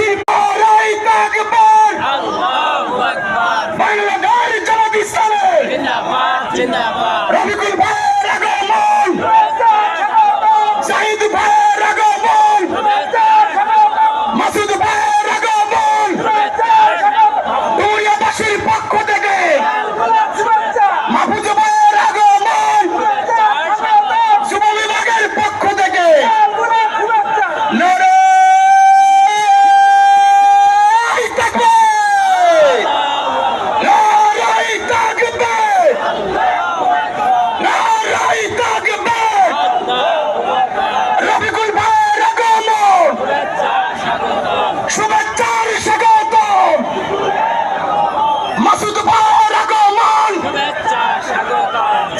বলছি বাংলাদেশ জমাত ইসলামের রবিকুল ভাইয়ের আগমন। সাহিদ ভাইয়ের আগমন।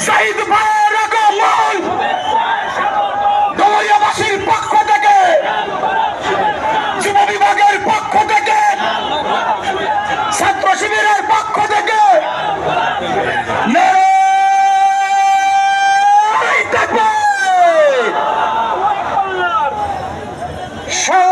শহীদ ভাইয়ের দলীয়বাসীর পক্ষ থেকে যুব বিভাগের পক্ষ থেকে ছাত্র শিবিরের পক্ষ থেকে সব